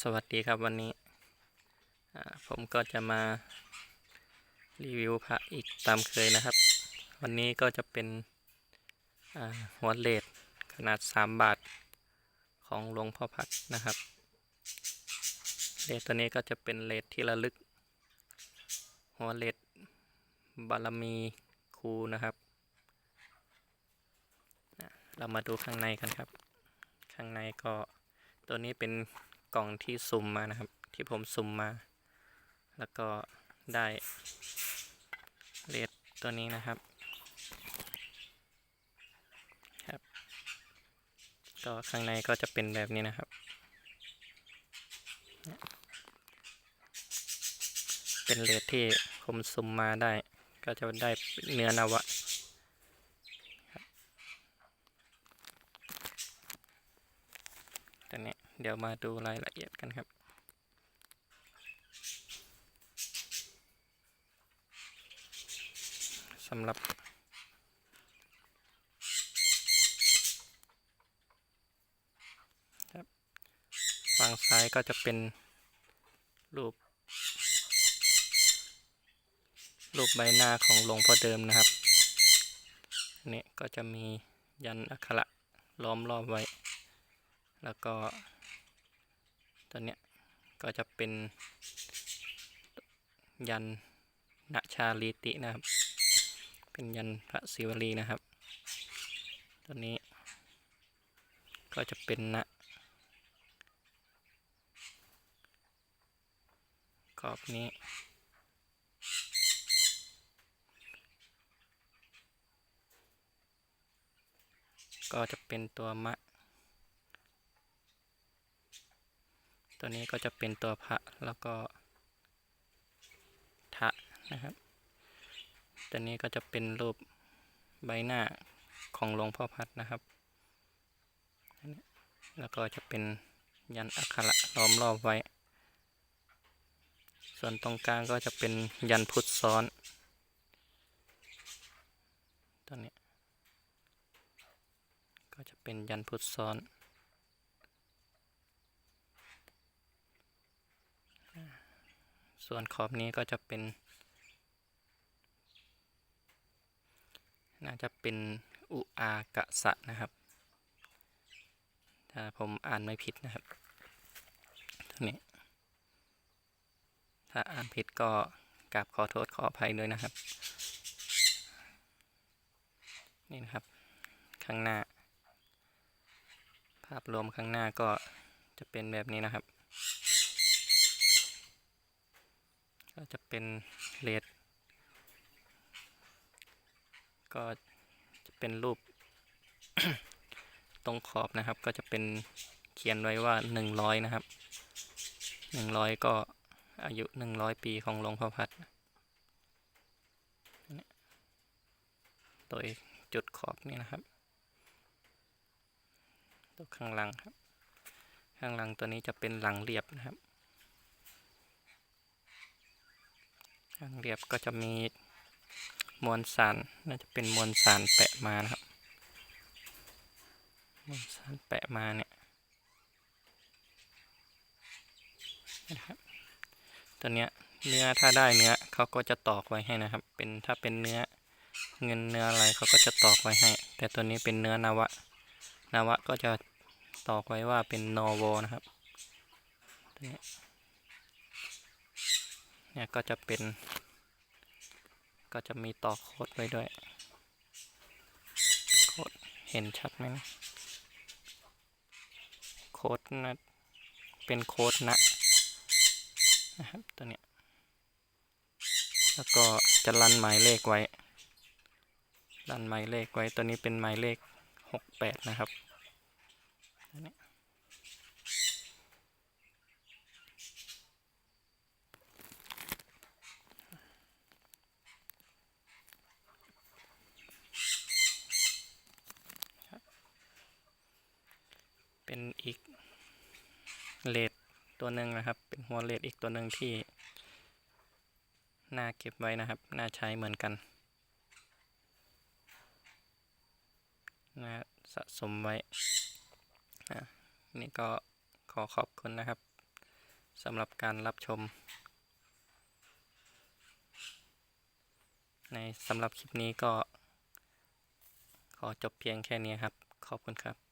สวัสดีครับวันนี้ผมก็จะมารีวิวพระอีกตามเคยนะครับ วันนี้ก็จะเป็นหัวเลดขนาด 3 บาทของหลวงพ่อพัดนะครับเลดตัวนี้ก็จะเป็นเลดที่ระลึก หัวเลดบารมีครูนะครับ เรามาดูข้างในกันครับ ข้างในก็ตัวนี้เป็น กล่องที่สุ่มมานะครับ ที่ผมสุ่มมา แล้วก็ได้เลดตัวนี้นะครับครับ ก็ข้างในก็จะเป็นแบบนี้นะครับ เป็นเลดที่ผมสุ่มมาได้ ก็จะได้เนื้อนาวะ ตอนนี้ เดี๋ยวมาดูรายละเอียดกันครับสำหรับครับฝั่งซ้ายก็จะเป็นรูป รูปใบหน้าของหลวงพ่อเดิมนะครับอันนี่ก็จะมียันอักขระล้อมรอบไว้ แล้วก็ ตัวเนี้ยก็จะเป็นยันณชาลีตินะครับ เป็นยันพระศิวลีนะครับ ตัวนี้ ก็จะเป็นณกรอบนี้ก็จะเป็นตัวมะ ตัวนี้ก็จะเป็นตัวพระแล้วก็ทะนะครับ ตัวนี้ก็จะเป็นรูปใบหน้าของหลวงพ่อพัดนะครับ แล้วก็จะเป็นยันอักขระล้อมรอบไว้ ส่วนตรงกลางก็จะเป็นยันพุทธซ้อน ตัวนี้ ก็จะเป็นยันพุทธซ้อน ส่วนขอบนี้ก็จะเป็น น่าจะเป็นอุอากะสะนะครับ ถ้าผมอ่านไม่ผิดนะครับตัวนี้ ถ้าอ่านผิดก็กราบขอโทษขออภัยด้วยนะครับ นี่นะครับ ข้างหน้า ภาพรวมข้างหน้าก็จะเป็นแบบนี้นะครับ ก็จะเป็นเลดก็จะเป็นรูป ตรงขอบนะครับ ก็จะเป็นเขียนไว้ว่าหนึ่งร้อยนะครับหนึ่งร้อยก็อายุหนึ่งร้อยปีของหลวงพ่อพัดโดยจุดขอบนี่นะครับ ตัวข้างหลังครับ ข้างหลังตัวนี้จะเป็นหลังเรียบนะครับ ข้างเรียบก็จะมีมวลสารน่าจะเป็นมวลสารแปะมานะครับมวลสารแปะมาเนี่ยนะครับตัวเนี้ยเนื้อถ้าได้เนื้อเขาก็จะตอกไว้ให้นะครับ เป็นถ้าเป็นเนื้อเงินเนื้ออะไรเขาก็จะตอกไว้ให้ แต่ตัวนี้เป็นเนื้อนาวะนาวะก็จะตอกไว้ว่าเป็นนอวนะครับตัวนี้ เนี่ยก็จะเป็น ก็จะมีต่อโคดไว้ด้วยโคดเห็นชัดไหมนะโคดนะเป็นโคดนะนะครับตัวเนี้ยแล้วก็จะรันหมายเลขไว้รันหมายเลขไว้ตัวนี้เป็นหมายเลขหกแปดนะครับตัวนี้อีก เลดตัวหนึ่งนะครับ เป็นหัวเลดอีกตัวหนึ่งที่น่าเก็บไว้นะครับ น่าใช้เหมือนกันน่าสะสมไว้อะนี่ก็ขอขอบคุณนะครับสำหรับการรับชม ในสำหรับคลิปนี้ก็ขอจบเพียงแค่นี้ครับ ขอบคุณครับ